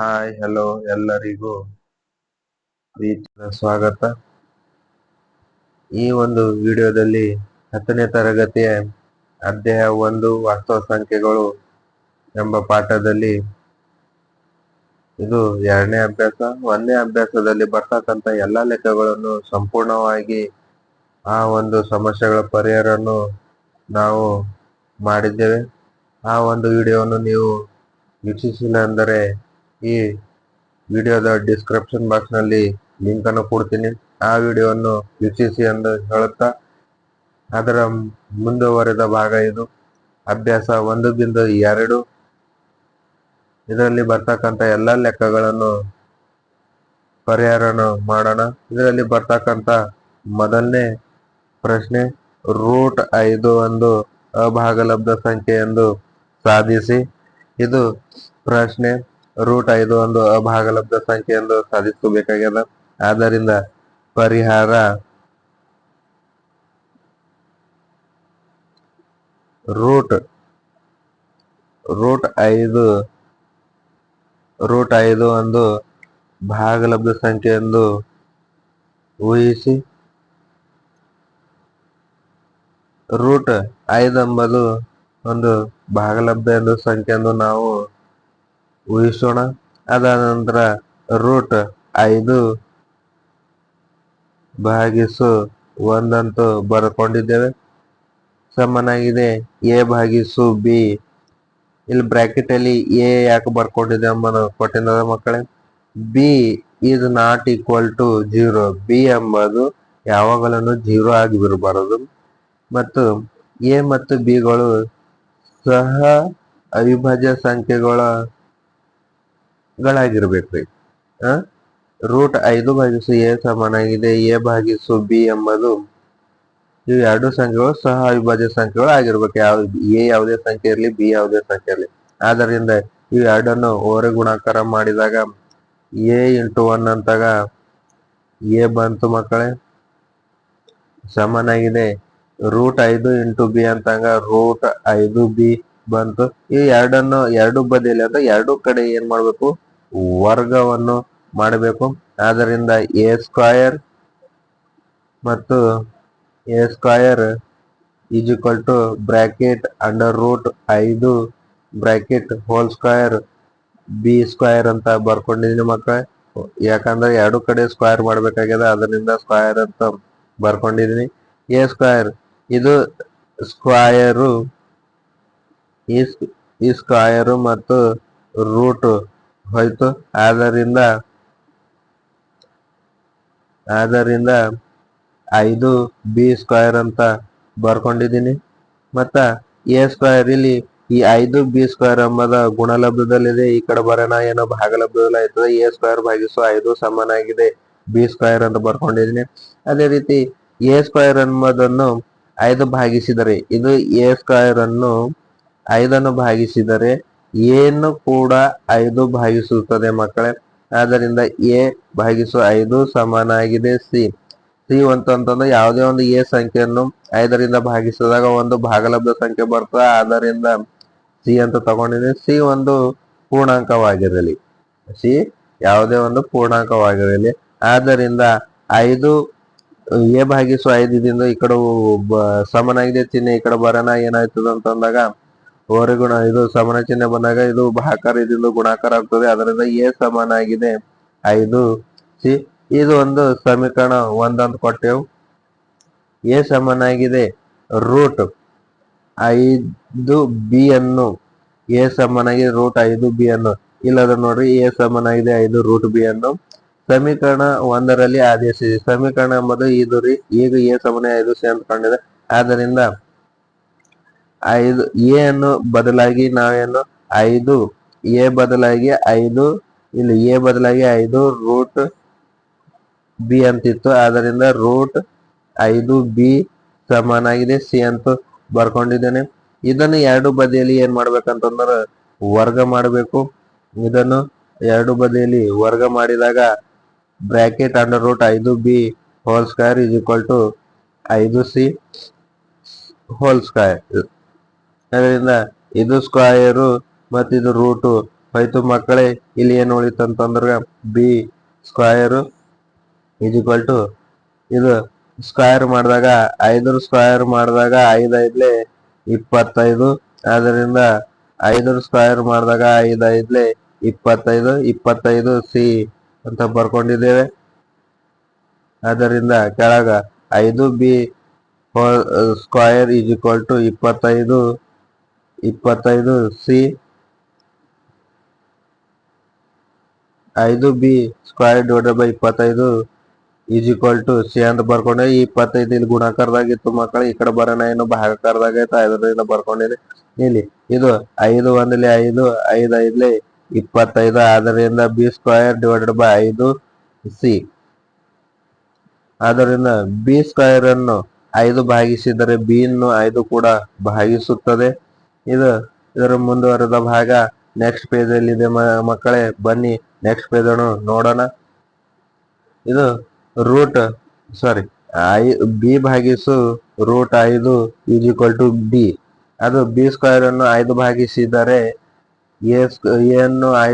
Hi hello ಎಲ್ಲರಿಗೂ. ಪ್ರೀತಿಯ ಸ್ವಾಗತ. ಈ ಒಂದು ವಿಡಿಯೋದಲ್ಲಿ ಹತ್ತನೇ ತರಗತಿಯ ಅಧ್ಯಾಯ ಒಂದು ವಾಸ್ತವ ಸಂಖ್ಯೆಗಳು ಎಂಬ ಪಾಠದಲ್ಲಿ ಇದು ಎರಡನೇ ಅಭ್ಯಾಸ. ಒಂದನೇ ಅಭ್ಯಾಸದಲ್ಲಿ ಬರ್ತಕ್ಕಂಥ ಎಲ್ಲಾ ಲೆಕ್ಕಗಳನ್ನು ಸಂಪೂರ್ಣವಾಗಿ ಆ ಒಂದು ಸಮಸ್ಯೆಗಳ ಪರಿಹಾರವನ್ನು ನಾವು ಮಾಡಿದ್ದೇವೆ. ಆ ಒಂದು ವಿಡಿಯೋವನ್ನು ನೀವು ವೀಕ್ಷಿಸಿಲ್ಲ ಅಂದರೆ ಈ ವಿಡಿಯೋದ ಡಿಸ್ಕ್ರಿಪ್ಷನ್ ಬಾಕ್ಸ್ನಲ್ಲಿ ಲಿಂಕ್ ಅನ್ನು ಕೊಡ್ತೀನಿ. ಆ ವಿಡಿಯೋವನ್ನು ವೀಕ್ಷಿಸಿ ಎಂದು ಹೇಳುತ್ತಾ, ಅದರ ಮುಂದುವರೆದ ಭಾಗ ಇದು. ಅಭ್ಯಾಸ ಒಂದು ಬಿಂದು ಎರಡು. ಇದರಲ್ಲಿ ಬರ್ತಕ್ಕಂಥ ಎಲ್ಲ ಲೆಕ್ಕಗಳನ್ನು ಪರಿಹಾರನ ಮಾಡೋಣ. ಇದರಲ್ಲಿ ಬರ್ತಕ್ಕಂಥ ಮೊದಲನೇ ಪ್ರಶ್ನೆ, ರೂಟ್ ಐದು ಒಂದು ಅಭಾಗಲಬ್ಧ ಸಂಖ್ಯೆ ಎಂದು ಸಾಧಿಸಿ. ಇದು ಪ್ರಶ್ನೆ ರೂಟ್ ಐದು ಒಂದು ಅಭಾಗಲಬ್ಧ ಸಂಖ್ಯೆ ಎಂದು ಸಾಧಿಸಬೇಕಾಗ್ಯದ. ಆದ್ದರಿಂದ ಪರಿಹಾರ ರೂಟ್ ರೂಟ್ ಐದು ರೂಟ್ ಐದು ಒಂದು ಭಾಗಲಬ್ಧ ಸಂಖ್ಯೆ ಎಂದು ಊಹಿಸಿ. ರೂಟ್ ಐದು ಎಂಬುದು ಒಂದು ಭಾಗಲಬ್ಧ ಎಂದು ಸಂಖ್ಯೆ ಎಂದು ನಾವು ಊಹಿಸೋಣ ಅದಾದ ನಂತರ ರೂಟ್ ಐದು ಭಾಗಿಸು ಒಂದಂತೂ ಬರ್ಕೊಂಡಿದ್ದೇವೆ. ಸಮನಾಗಿದೆ. ಎ ಭಾಗಿಸು ಬಿ. ಇಲ್ಲಿ ಬ್ರಾಕೆಟ್ ಅಲ್ಲಿ ಎ ಯಾಕೆ ಬರ್ಕೊಂಡಿದೆ ಅಮ್ಮನ ಕೊಟ್ಟಿದ್ದ ಮಕ್ಕಳೇ. B is not equal to zero. B ಎಂಬುದು ಯಾವಾಗಲೂ ಜೀರೋ ಆಗಿ ಬರಬಾರದು. ಮತ್ತು ಎ ಮತ್ತು ಬಿಗಳು ಸಹ ಅವಿಭಾಜ್ಯ ಸಂಖ್ಯೆಗಳ ಗಳಾಗಿರ್ಬೇಕ್ರಿ ಆ? ರೂಟ್ ಐದು ಭಾಗಿಸು ಎ ಸಮಾನಾಗಿದೆ, ಎ ಭಾಗಿಸು ಬಿ ಎಂಬುದು ಇವು ಎರಡು ಸಂಖ್ಯೆಗಳು, ಸಹ ಅವಿಭಾಜ್ಯ ಸಂಖ್ಯೆಗಳು ಆಗಿರ್ಬೇಕು. ಯಾವ ಎ ಯಾವುದೇ ಸಂಖ್ಯೆ ಇರಲಿ, ಬಿ ಯಾವುದೇ ಸಂಖ್ಯೆ ಇರಲಿ. ಆದ್ದರಿಂದ ಇವು ಎರಡನ್ನು ಓರೆ ಗುಣಾಕಾರ ಮಾಡಿದಾಗ ಎ ಇಂಟು ಒನ್ ಅಂತಾಗ ಎ ಬಂತು ಮಕ್ಕಳೇ. ಸಮನಾಗಿದೆ. ರೂಟ್ ಐದು ಇಂಟು ಬಿ ಅಂತಂಗ ರೂಟ್ ಐದು ಬಿ ಬಂತು. ಈ ಎರಡನ್ನು ಎರಡು ಬದಿಯಲ್ಲಿ ಅಂತ ಎರಡು ಕಡೆ ಏನ್ ಮಾಡ್ಬೇಕು? ವರ್ಗವನ್ನು ಮಾಡಬೇಕು. ಆದ್ದರಿಂದ ಎ ಸ್ಕ್ವಯರ್ ಮತ್ತು a square is equal to bracket under root ಐದು bracket whole square b square ಅಂತ ಬರ್ಕೊಂಡಿದ್ದೀನಿ ಮಕ್ಕಳ. ಯಾಕಂದ್ರೆ ಎರಡು ಕಡೆ ಸ್ಕ್ವಯರ್ ಮಾಡಬೇಕಾಗ್ಯದ ಅದರಿಂದ ಸ್ಕ್ವಯರ್ ಅಂತ ಬರ್ಕೊಂಡಿದ್ದೀನಿ ಎ ಸ್ಕ್ವಯರ್ ಇದು ಸ್ಕ್ವಯರು ಈ ಸ್ಕ್ವಯರು ಮತ್ತು ರೂಟ್ ಹೋಯ್ತು. ಆದ್ದರಿಂದ ಆದ್ದರಿಂದ ಐದು ಬಿ ಸ್ಕ್ವೇರ್ ಅಂತ ಬರ್ಕೊಂಡಿದ್ದೀನಿ. ಮತ್ತ ಎ ಸ್ಕ್ವೇರ್ ಇಲ್ಲಿ ಈ ಐದು ಬಿ ಸ್ಕ್ವೇರ್ ಎಂಬುದ ಗುಣಲಬ್ಧದಲ್ಲಿದೆ. ಈ ಕಡೆ ಬರೋಣ, ಏನೋ ಭಾಗಲಬ್ಧದಲ್ಲಿ ಆಯ್ತದೆ. ಎ ಸ್ಕ್ವೇರ್ ಭಾಗಿಸು ಐದು ಸಮನಾಗಿದೆ. ಬಿ ಸ್ಕ್ವೇರ್ ಅಂತ ಬರ್ಕೊಂಡಿದ್ದೀನಿ. ಅದೇ ರೀತಿ ಎ ಸ್ಕ್ವೇರ್ ಎಂಬುದನ್ನು ಐದು ಭಾಗಿಸಿದರೆ, ಇದು ಎ ಸ್ಕ್ವೇರ್ ಅನ್ನು ಐದನ್ನು ಭಾಗಿಸಿದರೆ ಏನು ಕೂಡ ಐದು ಭಾಗಿಸುತ್ತದೆ ಮಕ್ಕಳೇ. ಆದ್ದರಿಂದ ಎ ಭಾಗಿಸು ಐದು ಸಮಾನಾಗಿದೆ ಸಿ. ಸಿ ಅಂತಂತಂದ್ರೆ ಯಾವುದೇ ಒಂದು ಎ ಸಂಖ್ಯೆಯನ್ನು ಐದರಿಂದ ಭಾಗಿಸಿದಾಗ ಒಂದು ಭಾಗಲಬ್ಧ ಸಂಖ್ಯೆ ಬರ್ತದೆ. ಆದ್ದರಿಂದ ಸಿ ಅಂತ ತಗೊಂಡಿದ್ದೀನಿ ಸಿ ಒಂದು ಪೂರ್ಣಾಂಕವಾಗಿರಲಿ. ಸಿ ಯಾವುದೇ ಒಂದು ಪೂರ್ಣಾಂಕವಾಗಿರಲಿ. ಆದ್ದರಿಂದ ಐದು, ಎ ಭಾಗಿಸು ಐದರಿಂದ ಈ ಕಡೆ ಸಮನಾಗಿದೆ ಚಿಹ್ನೆ ಈ ಕಡೆ ಬರೋಣ ಏನಾಯ್ತದ ಅಂತಂದಾಗ ಗುಣ, ಇದು ಸಮಾನ ಚಿಹ್ನೆ ಬಂದಾಗ ಇದು ಭಾಕಾರ ಇದರಿಂದ ಗುಣಾಕಾರ ಆಗ್ತದೆ. ಅದರಿಂದ ಎ ಸಮಾನ ಆಗಿದೆ. ಐದು, ಸಿ, ಇದು ಒಂದು ಸಮೀಕರಣ ಒಂದಂತ ಕೊಟ್ಟೆವು. ಎ ಸಮನಾಗಿದೆ ರೂಟ್ ಐದು ಬಿ ಅನ್ನು, ಎ ಸಮನಾಗಿದೆ ರೂಟ್ ಐದು ಬಿ ಅನ್ನು. ಇಲ್ಲದ ನೋಡ್ರಿ, ಎ ಸಮನಾಗಿದೆ ಐದು ರೂಟ್ ಬಿ ಅನ್ನು. ಸಮೀಕರಣ ಒಂದರಲ್ಲಿ ಆದೇಶಿಸಿ. ಸಮೀಕರಣ ಎಂಬುದು ಇದು ರೀ, ಈಗ ಎ ಸಮಾನ ಐದು ಸಿ ಅಂತ ಆದ್ದರಿಂದ ಐದು ಎ ಅನ್ನು ಬದಲಾಗಿ ನಾವೇನು? ಐದು. ಎ ಬದಲಾಗಿ ಐದು. ಇಲ್ಲಿ ಎ ಬದಲಾಗಿ ಐದು, ರೂಟ್ ಬಿ ಅಂತಿತ್ತು. ಆದ್ದರಿಂದ ರೂಟ್ ಐದು ಬಿ ಸಮಾನಾಗಿದೆ. ಸಿ ಅಂತ ಬರ್ಕೊಂಡಿದ್ದೇನೆ. ಇದನ್ನು ಎರಡು ಬದಿಯಲ್ಲಿ ಏನ್ ಮಾಡ್ಬೇಕಂತಂದ್ರೆ ವರ್ಗ ಮಾಡಬೇಕು. ಇದನ್ನು ಎರಡು ಬದಿಯಲ್ಲಿ ವರ್ಗ ಮಾಡಿದಾಗ ಬ್ರಾಕೆಟ್ ಅಂಡರ್ ರೂಟ್ ಐದು b whole square is equal to ಐದು ಸಿ ಹೋಲ್ ಸ್ಕ್ವೇರ್. ಅದರಿಂದ ಇದು ಸ್ಕ್ವಯರು ಮತ್ತು ಇದು ರೂಟು. ಹೋಯ್ತು ಮಕ್ಕಳೇ, ಇಲ್ಲಿ ಏನು ಉಳಿತಂತಂದ್ರೆ b square is equal to ಇದು ಸ್ಕ್ವಯರ್ ಮಾಡಿದಾಗ ಐದರ ಸ್ಕ್ವಯರ್ ಮಾಡಿದಾಗ ಐದು ಐದ್ಲೆ ಇಪ್ಪತ್ತೈದು. ಅದರಿಂದ ಐದರ ಸ್ಕ್ವಯರ್ ಮಾಡಿದಾಗ ಐದು ಐದ್ಲೆ ಇಪ್ಪತ್ತೈದು ಇಪ್ಪತ್ತೈದು ಸಿ ಅಂತ ಬರ್ಕೊಂಡಿದ್ದೇವೆ. ಅದರಿಂದ ಕೆಳಗ ಐದು b square is equal to ಇಪ್ಪತ್ತೈದು. ಇಪ್ಪತ್ತೈದು ಸಿ ಐದು ಬಿ ಸ್ಕ್ವೇರ್ ಡಿವೈಡೆಡ್ ಬೈ ಇಪ್ಪತ್ತೈದು ಈಸ್ ಈಕ್ವಲ್ ಟು ಸಿ ಅಂತ ಬರ್ಕೊಂಡೆ. ಈ ಇಪ್ಪತ್ತೈದು ಇಲ್ಲಿ ಗುಣಾಕಾರದಾಗಿತ್ತು ಮಕ್ಕಳು. ಈ ಕಡೆ ಬರೋಣ ಏನು ಭಾಗಕಾರದಾಗೈತೆ ಐದರಿಂದ ಬರ್ಕೊಂಡಿದೆ. ಇಲ್ಲಿ ಇದು ಐದು ಒಂದಲ್ಲಿ ಐದು ಐದು ಐದ್ಲಿ ಇಪ್ಪತ್ತೈದು. ಆದ್ದರಿಂದ ಬಿ ಸ್ಕ್ವೇರ್ ಡಿವೈಡೆಡ್ ಬೈ ಐದು ಸಿ. ಆದ್ದರಿಂದ ಬಿ ಸ್ಕ್ವೇರ್ ಅನ್ನು ಐದು ಭಾಗಿಸಿದರೆ ಬಿ ಅನ್ನು ಐದು ಕೂಡ ಭಾಗಿಸುತ್ತದೆ. ಇದು ಇದರ ಮುಂದುವರೆದ ಭಾಗ ನೆಕ್ಸ್ಟ್ ಪೇಜ್ ಅಲ್ಲಿ ಇದೆ ಮಕ್ಕಳೇ, ಬನ್ನಿ ನೆಕ್ಸ್ಟ್ ಪೇಜ್ ಅನ್ನು ನೋಡೋಣ. ಇದು ರೂಟ್ ಸಾರಿ ಐ ಬಿ ಭಾಗಿಸು ರೂಟ್ ಐದು ಈಸ್ ಈಕ್ವಲ್ ಟು ಬಿ ಅದು ಬಿ ಸ್ಕ್ವೇರ್ ಅನ್ನು ಐದು ಭಾಗಿಸಿದರೆ ಐ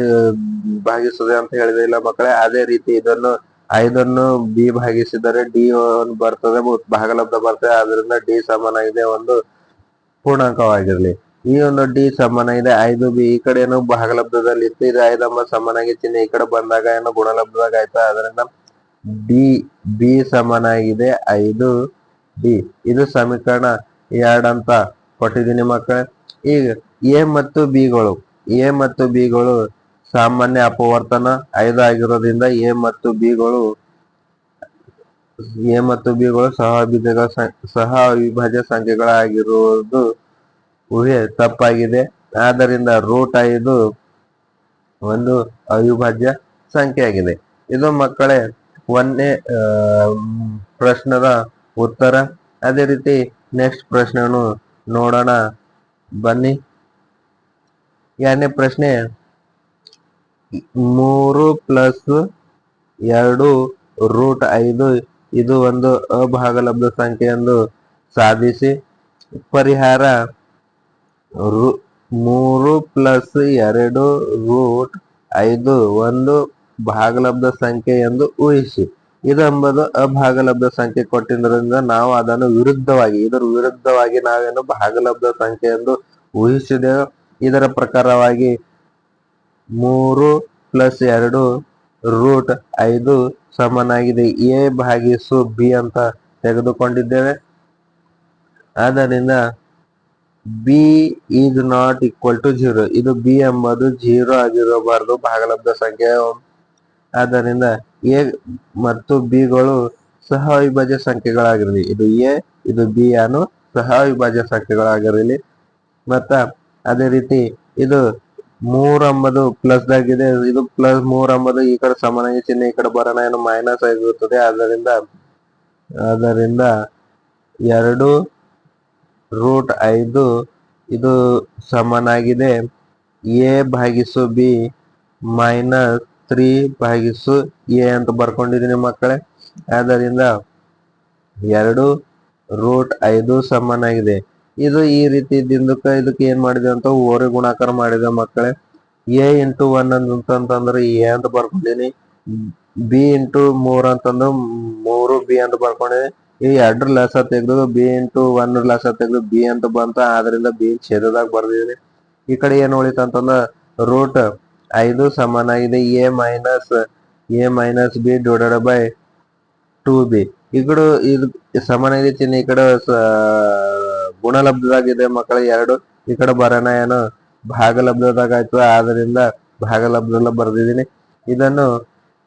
ಭಾಗಿಸುತ್ತದೆ ಅಂತ ಹೇಳಿದೆ. ಇಲ್ಲ ಮಕ್ಕಳೇ, ಅದೇ ರೀತಿ ಇದನ್ನು ಐದನ್ನು ಬಿ ಭಾಗಿಸಿದರೆ ಡಿ ಬರ್ತದೆ, ಭಾಗಲಬ್ಧ ಬರ್ತದೆ. ಅದರಿಂದ ಡಿ ಸಮನಾಗಿದೆ ಒಂದು ಪೂರ್ಣಾಂಕವಾಗಿರ್ಲಿ. ಈ ಒಂದು ಡಿ ಸಮಾನ ಇದೆ. ಐದು ಬಿ, ಈ ಕಡೆ ಏನು ಭಾಗಲಬ್ಧದಲ್ಲಿ ಇತ್ತು. ಇದು ಐದಮ್ಮ ಸಮಾನಾಗಿ ಚಿಹ್ನೆ ಈ ಕಡೆ ಬಂದಾಗ ಏನು ಗುಣಲಬ್ಧದಾಗ ಆಯ್ತು. ಅದರಿಂದ ಡಿ, ಬಿ ಸಮಾನಾಗಿದೆ ಐದು ಡಿ ಇದು ಸಮೀಕರಣ ಎರಡ್ ಅಂತ ಕೊಟ್ಟಿದ್ದೀನಿ ಮಕ್ಕಳೇ. ಈಗ ಎ ಮತ್ತು ಬಿಗಳು, ಎ ಮತ್ತು ಬಿಗಳು ಸಾಮಾನ್ಯ ಅಪವರ್ತನ ಐದು ಆಗಿರೋದ್ರಿಂದ ಎ ಮತ್ತು ಬಿಗಳು, ಎ ಮತ್ತು ಬಿಗಳು ಸಹ ಸಹ ಅವಿಭಾಜ್ಯ ಸಂಖ್ಯೆಗಳಾಗಿರುವುದು ಊಹೆ ತಪ್ಪಾಗಿದೆ. ಆದ್ದರಿಂದ ರೂಟ್ ಐದು ಒಂದು ಅವಿಭಾಜ್ಯ ಸಂಖ್ಯೆಯಾಗಿದೆ. ಇದು ಮಕ್ಕಳೇ ಒಂದನೇ ಪ್ರಶ್ನದ ಉತ್ತರ. ಅದೇ ರೀತಿ ನೆಕ್ಸ್ಟ್ ಪ್ರಶ್ನೆಯನ್ನು ನೋಡೋಣ. ಬನ್ನಿ. ಎರಡನೇ ಪ್ರಶ್ನೆ, ಮೂರು ಪ್ಲಸ್ ಎರಡು ರೂಟ್ ಐದು, ಇದು ಒಂದು ಅಭಾಗಲಬ್ಧ ಸಂಖ್ಯೆ ಎಂದು ಸಾಧಿಸಿ ಪರಿಹಾರ ರು- ಮೂರು ಪ್ಲಸ್ ಎರಡು ರೂಟ್ ಐದು ಒಂದು ಭಾಗಲಬ್ಧ ಸಂಖ್ಯೆ ಎಂದು ಊಹಿಸಿ. ಇದೆಂಬುದು ಅಭಾಗಲಬ್ಧ ಸಂಖ್ಯೆ ಕೊಟ್ಟಿದ್ದರಿಂದ ನಾವು ಅದನ್ನು ವಿರುದ್ಧವಾಗಿ, ಇದರ ವಿರುದ್ಧವಾಗಿ ನಾವೇನು ಭಾಗಲಬ್ಧ ಸಂಖ್ಯೆ ಎಂದು ಊಹಿಸಿದೆವು. ಇದರ ಪ್ರಕಾರವಾಗಿ ಮೂರು ಪ್ಲಸ್ ಎರಡು ರೂಟ್ ಐದು ಸಮನಾಗಿದೆ. ಎ ಭಾಗಿಸು ಬಿ ಅಂತ ತೆಗೆದುಕೊಂಡಿದ್ದೇವೆ. ಆದ್ದರಿಂದ b is not equal to zero ಇದು ಬಿ ಎಂಬುದು ಜೀರೋ ಆಗಿರಬಾರದು. ಭಾಗಲಬ್ಧ ಸಂಖ್ಯೆ ಆದ್ದರಿಂದ ಎ ಮತ್ತು ಬಿಗಳು ಸಹ ಅವಿಭಾಜ್ಯ ಸಂಖ್ಯೆಗಳಾಗಿರಲಿ. ಇದು ಎ ಇದು ಬಿ ಅನ್ನು ಸಹ ಅವಿಭಾಜ್ಯ ಸಂಖ್ಯೆಗಳಾಗಿರಲಿ. ಮತ್ತ ಅದೇ ರೀತಿ ಇದು ಮೂರ್ ಎಂಬುದು ಪ್ಲಸ್ ಆಗಿದೆ. ಇದು ಪ್ಲಸ್ ಮೂರ್ ಎಂಬುದು ಈ ಕಡೆ ಸಮಾನಾಗಿ ಚಿಹ್ನೆ, ಈ ಕಡೆ ಬರೋಣ. ಏನು ಮೈನಸ್ ಆಗಿರುತ್ತದೆ. ಆದ್ದರಿಂದ ಅದರಿಂದ ಎರಡು ರೂಟ್ ಐದು. ಇದು ಸಮನಾಗಿದೆ. ಎ ಭಾಗಿಸು ಬಿ ಮೈನಸ್ ತ್ರೀ ಭಾಗಿಸು ಎ ಅಂತ ಬರ್ಕೊಂಡಿದ್ದೀನಿ ಮಕ್ಕಳೇ. ಆದ್ದರಿಂದ ಎರಡು ರೂಟ್ ಐದು ಸಮನಾಗಿದೆ. ಇದು ಈ ರೀತಿ ಇದ್ದಿಂದಕ್ಕ ಇದಕ್ಕೆ ಏನ್ ಮಾಡಿದೆ ಅಂತ ಓರೆ ಗುಣಾಕಾರ ಮಾಡಿದೆ ಮಕ್ಕಳೇ. ಎ ಇಂಟು ಒನ್ ಅಂತಂದ್ರೆ ಎ ಅಂತ ಬರ್ಕೊಂಡಿನಿ ಬಿ ಇಂಟು ಮೂರ್ ಅಂತಂದ್ರೆ ಮೂರು ಬಿ ಅಂತ ಬರ್ಕೊಂಡಿನಿ ಈ ಎರಡ್ರ ಲಾಸ ತೆಗೆದು ಬಿ ಇಂಟು ಒನ್ ಲಾಸ ತೆಗೆದು ಬಿ ಅಂತ ಬಂತ. ಆದ್ರಿಂದ ಬಿ ಛೇದದಾಗ ಬರ್ದಿದ್ರಿ ಈ ಕಡೆ ಏನ್ ಉಳಿತು ಅಂತಂದ್ರ ರೂಟ್ ಐದು ಸಮಾನಾಗಿದೆ. A minus a minus b divided by two b ಈ ಕಡೆ ಇದು ಸಮಾನಾಗಿದೆ ಚಿಹ್ನೆ ಈ ಕಡೆ ಗುಣಲಬ್ಧದಾಗಿದೆ ಮಕ್ಕಳ ಎರಡು. ಈ ಕಡೆ ಬರೋಣ ಏನು ಭಾಗಲಬ್ಧದಾಗ ಆಯ್ತು. ಆದ್ರಿಂದ ಭಾಗಲಬ್ಧಲ್ಲ ಬರ್ದಿದ್ದೀನಿ ಇದನ್ನು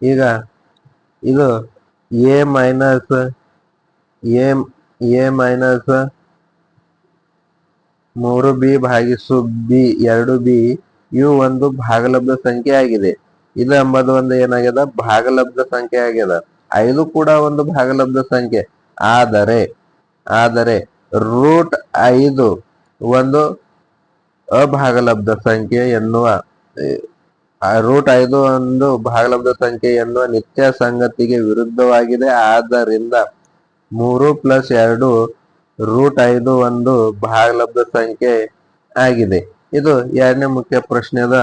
ಈಗ ಇದು a minus a a minus ಮೂರು ಬಿ ಭಾಗಿಸು ಬಿ, ಎರಡು ಬಿ ಇವು ಒಂದು ಭಾಗಲಬ್ಧ ಸಂಖ್ಯೆ ಆಗಿದೆ. ಇದು ಎಂಬುದು ಒಂದು ಏನಾಗ್ಯದ? ಭಾಗಲಬ್ಧ ಸಂಖ್ಯೆ ಆಗ್ಯದ. ಐದು ಕೂಡ ಒಂದು ಭಾಗಲಬ್ಧ ಸಂಖ್ಯೆ. ಆದರೆ ಆದರೆ ರೂಟ್ ಐದು ಒಂದು ಅಭಾಗಲಬ್ಧ ಸಂಖ್ಯೆ ಎನ್ನುವ ರೂಟ್ ಐದು ಒಂದು ಭಾಗಲಬ್ಧ ಸಂಖ್ಯೆ ಎನ್ನುವ ನಿತ್ಯ ಸಂಗತಿಗೆ ವಿರುದ್ಧವಾಗಿದೆ. ಆದ್ದರಿಂದ ಮೂರು ಪ್ಲಸ್ ಎರಡು ರೂಟ್ ಐದು ಒಂದು ಭಾಗಲಬ್ಧ ಸಂಖ್ಯೆ ಆಗಿದೆ. ಇದು ಎರಡನೇ ಮುಖ್ಯ ಪ್ರಶ್ನೆದ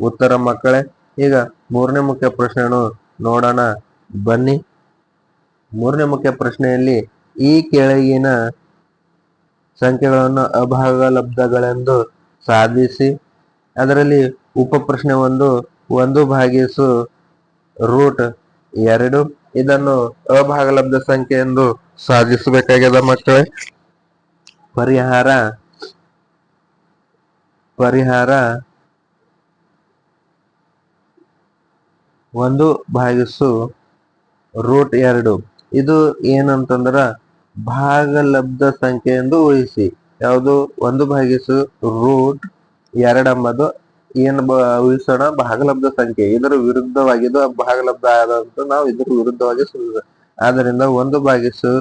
ಉತ್ತರ ಮಕ್ಕಳೇ. ಈಗ ಮೂರನೇ ಮುಖ್ಯ ಪ್ರಶ್ನೆಯನ್ನು ನೋಡೋಣ. ಬನ್ನಿ. ಮೂರನೇ ಮುಖ್ಯ ಪ್ರಶ್ನೆಯಲ್ಲಿ ಈ ಕೆಳಗಿನ ಸಂಖ್ಯೆಗಳನ್ನು ಅಭಾಗಲಬ್ಧಗಳೆಂದು ಸಾಧಿಸಿ, ಅದರಲ್ಲಿ ಉಪ ಪ್ರಶ್ನೆ ಒಂದು ಒಂದು ಭಾಗಿಸು ರೂಟ್ ಎರಡು. ಇದನ್ನು ಅಭಾಗಲಬ್ಧ ಸಂಖ್ಯೆ ಎಂದು ಸಾಧಿಸಬೇಕಾಗ್ಯದ ಮಕ್ಕಳೇ? ಪರಿಹಾರ. ಪರಿಹಾರ ಒಂದು ಭಾಗಿಸು ರೂಟ್ ಎರಡು. ಇದು ಏನಂತಂದ್ರ ಭಾಗಲಬ್ಧ ಸಂಖ್ಯೆ ಎಂದು ಊಹಿಸಿ ಯಾವುದು? ಒಂದು ಭಾಗಿಸು ರೂಟ್ ಎರಡೆಂಬುದು ಏನು ಊಹಿಸೋಣ ಭಾಗಲಬ್ಧ ಸಂಖ್ಯೆ. ಇದರ ವಿರುದ್ಧವಾಗಿದ್ದು ಭಾಗಲಬ್ಧ ಆದಂತ ನಾವು ಇದರ ವಿರುದ್ಧವಾಗಿ ಸುರಿದ ಆದ್ದರಿಂದ ಒಂದು ಭಾಗಿಸು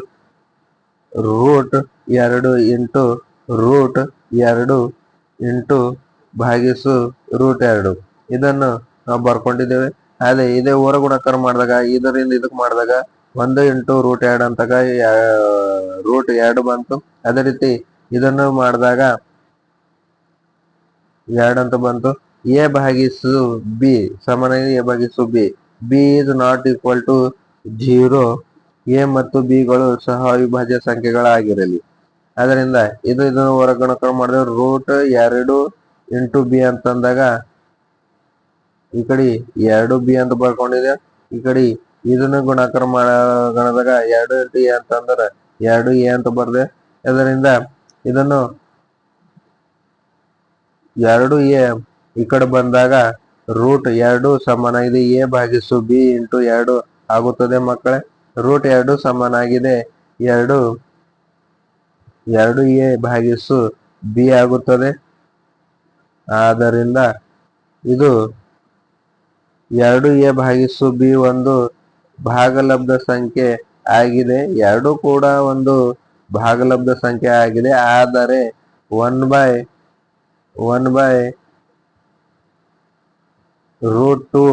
ರೂಟ್ ಎರಡು ಇಂಟು ರೂಟ್ ಎರಡು ಇಂಟು ಭಾಗಿಸು ರೂಟ್ ಎರಡು. ಇದನ್ನು ನಾವು ಬರ್ಕೊಂಡಿದ್ದೇವೆ. ಅದೇ ಇದೇ ಹೊರ ಗುಣಾಕಾರ ಮಾಡಿದಾಗ, ಇದರಿಂದ ಇದಕ್ಕೆ ಮಾಡಿದಾಗ ಒಂದು ಇಂಟು ರೂಟ್ ಎರಡು ಅಂತಾಗ ರೂಟ್ ಎರಡು ಬಂತು. ಅದೇ ರೀತಿ ಇದನ್ನು ಮಾಡಿದಾಗ ಎರಡು ಅಂತ ಬಂತು. ಎ ಭಾಗಿಸು ಬಿ ಸಮಾನ ಎ ಭಾಗಿಸು b b is not equal to zero a ಮತ್ತು ಬಿ ಗಳು ಸಹ ಅವಿಭಾಜ್ಯ ಸಂಖ್ಯೆಗಳಾಗಿರಲಿ. ಅದರಿಂದ ಇದು ಇದನ್ನು ಹೊರಗಣಕ ಮಾಡಿದ್ರೆ ರೂಟ್ ಎರಡು ಇಂಟು ಬಿ ಅಂತಂದಾಗ ಈ ಕಡೆ ಎರಡು ಬಿ ಅಂತ ಬರ್ಕೊಂಡಿದೆ. ಈ ಕಡೆ ಇದನ್ನು ಗುಣಾಕಾರ ಮಾಡದಾಗ ಎರಡು ಇಂಟು ಎ ಅಂತಂದ್ರೆ ಎರಡು ಎ ಅಂತ ಬರ್ದೆ. ಅದರಿಂದ ಇದನ್ನು ಎರಡು ಎ. ಈ ಕಡೆ ಬಂದಾಗ ರೂಟ್ ಎರಡು ಸಮನಾಗಿದೆ ಎ ಭಾಗಿಸು ಬಿ ಇಂಟು ಎರಡು ಆಗುತ್ತದೆ ಮಕ್ಕಳೇ. ರೂಟ್ ಎರಡು ಸಮನಾಗಿದೆ ಎರಡು ಎರಡು ಎ ಭಾಗಿಸು ಬಿ ಆಗುತ್ತದೆ. ಆದ್ದರಿಂದ ಇದು ಎರಡು ಎ ಭಾಗಿಸು ಬಿ ಒಂದು ಭಾಗಲಬ್ಧ ಸಂಖ್ಯೆ ಆಗಿದೆ. ಎರಡು ಕೂಡ ಒಂದು ಭಾಗಲಬ್ಧ ಸಂಖ್ಯೆ ಆಗಿದೆ. ಆದರೆ one by one by root two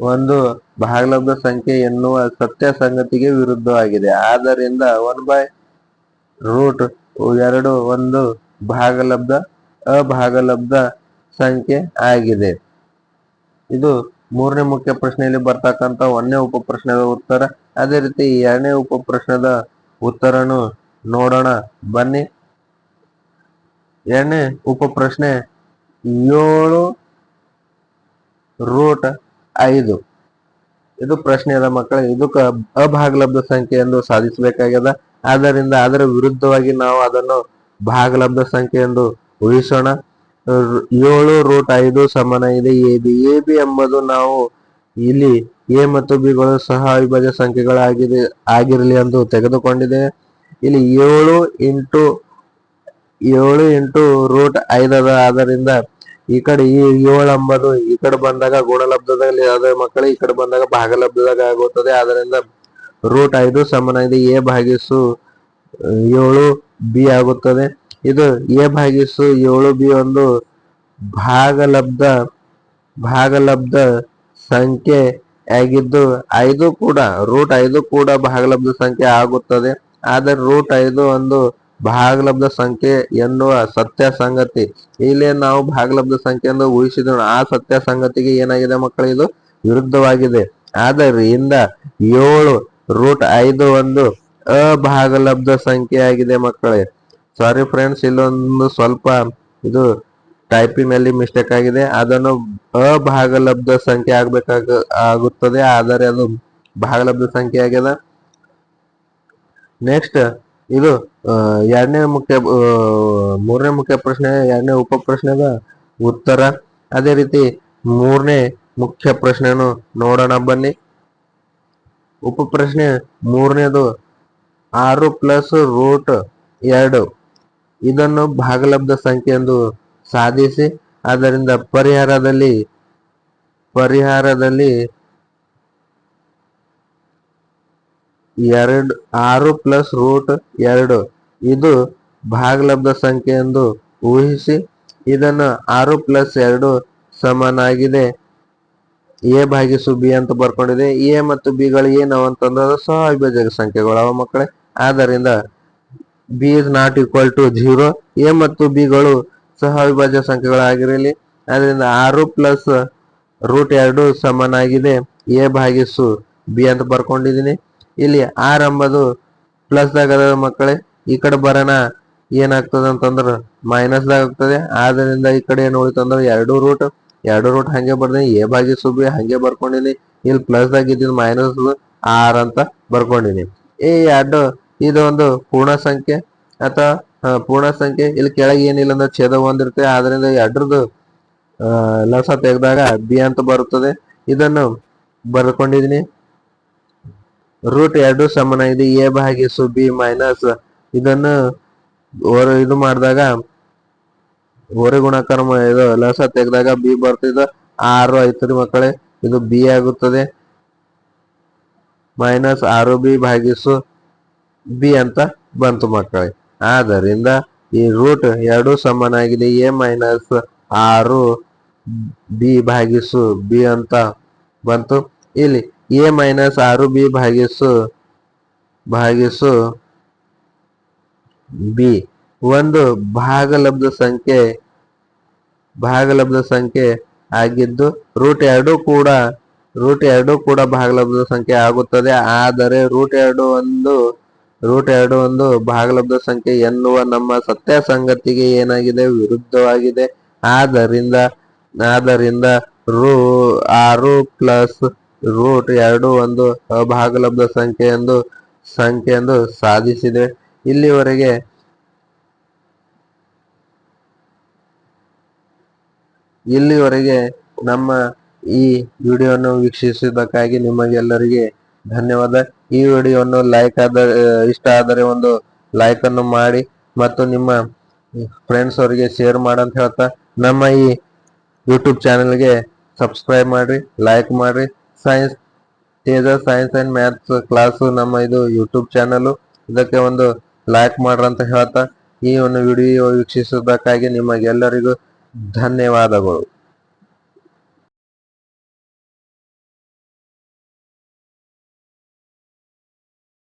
ಒಂದು ಭಾಗಲಬ್ಧ ಸಂಖ್ಯೆ ಎನ್ನುವ ಸತ್ಯ ಸಂಗತಿಗೆ ವಿರುದ್ಧವಾಗಿದೆ. ಆದ್ದರಿಂದ ಒನ್ ಬೈ ರೂಟ್ ಎರಡು ಒಂದು ಭಾಗಲಬ್ಧ ಅಭಾಗಲಬ್ಧ ಸಂಖ್ಯೆ ಆಗಿದೆ. ಇದು ಮೂರನೇ ಮುಖ್ಯ ಪ್ರಶ್ನೆಯಲ್ಲಿ ಬರ್ತಕ್ಕಂತ ಒಂದನೇ ಉಪ ಪ್ರಶ್ನೆದ ಉತ್ತರ. ಅದೇ ರೀತಿ ಎರಡನೇ ಉಪ ಪ್ರಶ್ನೆದ ಉತ್ತರನು ನೋಡೋಣ. ಬನ್ನಿ. ಎರಡನೇ ಉಪ ಪ್ರಶ್ನೆ ಏಳು, ರೂಟ್ ಐದು. ಇದು ಪ್ರಶ್ನೆ ಅದ ಮಕ್ಕಳ. ಇದಕ್ಕೆ ಅಭಾಗಲಬ್ಧ ಸಂಖ್ಯೆ ಎಂದು ಸಾಧಿಸಬೇಕಾಗ್ಯದ. ಆದ್ದರಿಂದ ಅದರ ವಿರುದ್ಧವಾಗಿ ನಾವು ಅದನ್ನು ಭಾಗಲಬ್ಧ ಸಂಖ್ಯೆ ಎಂದು ಊಹಿಸೋಣ. ಏಳು, ರೂಟ್ ಐದು ಸಮಾನ ಇದೆ. ಎ, ಬಿ ಎ, ಬಿ ಎಂಬುದು ನಾವು ಇಲ್ಲಿ ಎ ಮತ್ತು ಬಿಗಳು ಸಹ ಅವಿಭಾಜ್ಯ ಸಂಖ್ಯೆಗಳಾಗಿದೆ, ಆಗಿರಲಿ ಎಂದು ತೆಗೆದುಕೊಂಡಿದೆ ಇಲ್ಲಿ ಏಳು ಇಂಟು ಏಳು ಇಂಟು ರೂಟ್ ಐದದ ಆದ್ದರಿಂದ ಈ ಕಡೆ ಈ ಏಳು ಅಂಬದು ಈ ಕಡೆ ಬಂದಾಗ ಗುಣಲಬ್ಧದಲ್ಲಿ ಅದ ಮಕ್ಕಳು, ಈ ಕಡೆ ಬಂದಾಗ ಭಾಗಲಬ್ಧದಾಗ ಆಗುತ್ತದೆ. ಆದ್ದರಿಂದ ರೂಟ್ ಐದು ಸಮನಾಗಿದೆ. ಎ ಭಾಗಿಸು ಏಳು ಬಿ ಆಗುತ್ತದೆ. ಇದು ಎ ಭಾಗಿಸು ಏಳು ಬಿ ಒಂದು ಭಾಗಲಬ್ಧ ಭಾಗಲಬ್ಧ ಸಂಖ್ಯೆ ಆಗಿದ್ದು ಐದು ಕೂಡ, ರೂಟ್ ಐದು ಕೂಡ ಭಾಗಲಬ್ಧ ಸಂಖ್ಯೆ ಆಗುತ್ತದೆ. ಆದರೆ ರೂಟ್ ಐದು ಒಂದು ಭಾಗಲಬ್ಧ ಸಂಖ್ಯೆ ಎನ್ನುವ ಸತ್ಯ ಸಂಗತಿ ಇಲ್ಲಿ ನಾವು ಭಾಗಲಬ್ಧ ಸಂಖ್ಯೆ ಎಂದು ಊಹಿಸಿದ್ರು ಆ ಸತ್ಯ ಸಂಗತಿಗೆ ಏನಾಗಿದೆ ಮಕ್ಕಳು? ಇದು ವಿರುದ್ಧವಾಗಿದೆ. ಆದ್ದರಿಂದ ಏಳು ರೂಟ್ ಐದು ಒಂದು ಅಭಾಗಲಬ್ಧ ಸಂಖ್ಯೆ ಆಗಿದೆ ಮಕ್ಕಳೇ. ಸಾರಿ ಫ್ರೆಂಡ್ಸ್ ಇಲ್ಲೊಂದು ಸ್ವಲ್ಪ ಇದು ಟೈಪಿಂಗ್ ಅಲ್ಲಿ ಮಿಸ್ಟೇಕ್ ಆಗಿದೆ. ಅದನ್ನು ಅಭಾಗಲಬ್ಧ ಸಂಖ್ಯೆ ಆಗ್ಬೇಕಾಗ, ಆಗುತ್ತದೆ, ಆದರೆ ಅದು ಭಾಗಲಬ್ಧ ಸಂಖ್ಯೆ ಆಗ್ಯದ ನೆಕ್ಸ್ಟ್ ಇದು ಎರಡನೇ ಮುಖ್ಯ ಮೂರನೇ ಮುಖ್ಯ ಪ್ರಶ್ನೆ, ಎರಡನೇ ಉಪ ಪ್ರಶ್ನೆದ ಉತ್ತರ. ಅದೇ ರೀತಿ ಮೂರನೇ ಮುಖ್ಯ ಪ್ರಶ್ನೆನು ನೋಡೋಣ ಬನ್ನಿ. ಉಪ ಪ್ರಶ್ನೆ ಮೂರನೇದು, ಆರು ಪ್ಲಸ್ ರೂಟ್ ಎರಡು. ಇದನ್ನು ಭಾಗಲಬ್ಧ ಸಂಖ್ಯೆ ಎಂದು ಸಾಧಿಸಿ, ಅದರಿಂದ ಪರಿಹಾರದಲ್ಲಿ ಪರಿಹಾರದಲ್ಲಿ ಎರಡು, ಆರು ಪ್ಲಸ್ ರೂಟ್ ಎರಡು. ಇದು ಭಾಗಲಬ್ಧ ಸಂಖ್ಯೆ ಎಂದು ಊಹಿಸಿ, ಇದನ್ನು ಆರು ಪ್ಲಸ್ ಎರಡು ಸಮನಾಗಿದೆ. ಎ ಭಾಗಿಸು ಬಿ ಅಂತ ಬರ್ಕೊಂಡಿದೆ. ಎ ಮತ್ತು ಬಿಗಳು ಏನವ ಅಂತಂದ್ರೆ ಸಹ ಅವಿಭಾಜ್ಯ ಸಂಖ್ಯೆಗಳು ಅವ ಮಕ್ಕಳೇ. ಆದ್ದರಿಂದ b is not equal to zero a ಮತ್ತು ಬಿಗಳು ಸಹ ಅವಿಭಾಜ್ಯ ಸಂಖ್ಯೆಗಳಾಗಿರಲಿ. ಅದರಿಂದ ಆರು ಪ್ಲಸ್ ರೂಟ್ ಎರಡು ಸಮನಾಗಿದೆ. ಎ ಭಾಗಿಸು ಬಿ ಅಂತ ಬರ್ಕೊಂಡಿದೀನಿ ಇಲ್ಲಿ ಆರ್ ಎಂಬುದು ಪ್ಲಸ್ ದಾಗ ಮಕ್ಕಳೇ. ಈ ಕಡೆ ಬರೋಣ, ಏನಾಗ್ತದೆ ಅಂತಂದ್ರ ಮೈನಸ್ ದಾಗ ಆಗ್ತದೆ. ಆದ್ರಿಂದ ಈ ಕಡೆ ಏನ್ ಉಳಿತಂದ್ರ ಎರಡು ರೂಟ್ ಎರಡು ರೂಟ್ ಹಂಗೆ ಬರ್ದೀನಿ. ಎ ಭಾಗಿಸು ಬಿ ಹಂಗೆ ಬರ್ಕೊಂಡಿನಿ. ಇಲ್ಲಿ ಪ್ಲಸ್ ದಾಗ ಇದ್ದಿದ್ದು ಮೈನಸ್ ಆರ್ ಅಂತ ಬರ್ಕೊಂಡಿನಿ. ಈ ಎರಡು, ಇದು ಒಂದು ಪೂರ್ಣ ಸಂಖ್ಯೆ ಅಥವಾ ಪೂರ್ಣ ಸಂಖ್ಯೆ. ಇಲ್ಲಿ ಕೆಳಗೆ ಏನಿಲ್ಲ ಅಂದ್ರೆ ಛೇದ ಒಂದಿರುತ್ತೆ ಆದ್ರಿಂದ ಎರಡ್ರದ್ದು ಲಸ ತೆಗೆದಾಗ ಬಿ ಅಂತ ಬರುತ್ತದೆ. ಇದನ್ನು ಬರ್ಕೊಂಡಿದೀನಿ. ರೂಟ್ ಎರಡು ಸಮಾನ ಇದೆ ಎ ಭಾಗಿಸು ಬಿ ಮೈನಸ್ ಇದನ್ನು ಇದು ಮಾಡಿದಾಗ ಹೊರ ಗುಣಾಕಾರ ಇದು ಲಸ ತೆಗೆದಾಗ ಬಿ ಬರ್ತಿದ್ದ ಆರು ಐತ್ರಿ ಮಕ್ಕಳೇ, ಇದು ಬಿ ಆಗುತ್ತದೆ. ಮೈನಸ್ ಆರು ಬಿ ಭಾಗಿಸು ಬಿ ಅಂತ ಬಂತು ಮಕ್ಕಳೇ. ಆದ್ದರಿಂದ ಈ ರೂಟ್ ಎರಡು ಸಮನಾಗಿದೆ ಎ ಮೈನಸ್ ಆರು ಬಿ ಭಾಗಿಸು ಬಿ ಅಂತ ಬಂತು. ಇಲ್ಲಿ ಎ ಮೈನಸ್ ಆರು ಬಿ ಭಾಗಿಸು ಭಾಗಿಸು ಬಿ. ಒಂದು ಭಾಗಲಬ್ಧ ಸಂಖ್ಯೆ ಭಾಗಲಬ್ಧ ಸಂಖ್ಯೆ ಆಗಿದ್ದು ರೂಟ್ ಎರಡು ಕೂಡ, ರೂಟ್ ಎರಡು ಕೂಡ ಭಾಗಲಬ್ಧ ಸಂಖ್ಯೆ ಆಗುತ್ತದೆ. ಆದರೆ ರೂಟ್ ಎರಡು ಒಂದು, ರೂಟ್ ಎರಡು ಒಂದು ಭಾಗಲಬ್ಧ ಸಂಖ್ಯೆ ಎನ್ನುವ ನಮ್ಮ ಸತ್ಯ ಸಂಗತಿಗೆ ಏನಾಗಿದೆ? ವಿರುದ್ಧವಾಗಿದೆ. ಆದ್ದರಿಂದ ಆದ್ದರಿಂದ ರೂ ಆರು ಪ್ಲಸ್ ರೂಟ್ ಎರಡು ಒಂದು ಅಭಾಗಲಬ್ಧ ಸಂಖ್ಯೆ ಎಂದು ಸಂಖ್ಯೆ ಎಂದು ಸಾಧಿಸಿದೆ. ಇಲ್ಲಿವರೆಗೆ ಇಲ್ಲಿವರೆಗೆ ನಮ್ಮ ಈ ವಿಡಿಯೋವನ್ನು ವೀಕ್ಷಿಸಿದ್ದಕ್ಕಾಗಿ ನಿಮಗೆಲ್ಲರಿಗೆ ಧನ್ಯವಾದ. ಈ ವಿಡಿಯೋವನ್ನು ಲೈಕ್ ಆದ, ಇಷ್ಟ ಆದರೆ ಒಂದು ಲೈಕ್ ಅನ್ನು ಮಾಡಿ ಮತ್ತು ನಿಮ್ಮ ಫ್ರೆಂಡ್ಸ್ ಅವರಿಗೆ ಶೇರ್ ಮಾಡಂತ ಹೇಳ್ತಾ ನಮ್ಮ ಈ ಯೂಟ್ಯೂಬ್ ಚಾನೆಲ್ಗೆ ಸಬ್ಸ್ಕ್ರೈಬ್ ಮಾಡ್ರಿ ಲೈಕ್ ಮಾಡ್ರಿ. Science Teja science and maths class ನಮ್ಮ ಇದು ಯೂಟ್ಯೂಬ್ ಚಾನಲ್ ಇದಕ್ಕೆ ಒಂದು ಲೈಕ್ ಮಾಡ್ರಿ ಅಂತ ಹೇಳ್ತಾ ಈ ಒಂದು ವಿಡಿಯೋ ವೀಕ್ಷಿಸುವುದಕ್ಕಾಗಿ ನಿಮಗೆಲ್ಲರಿಗೂ ಧನ್ಯವಾದಗಳು.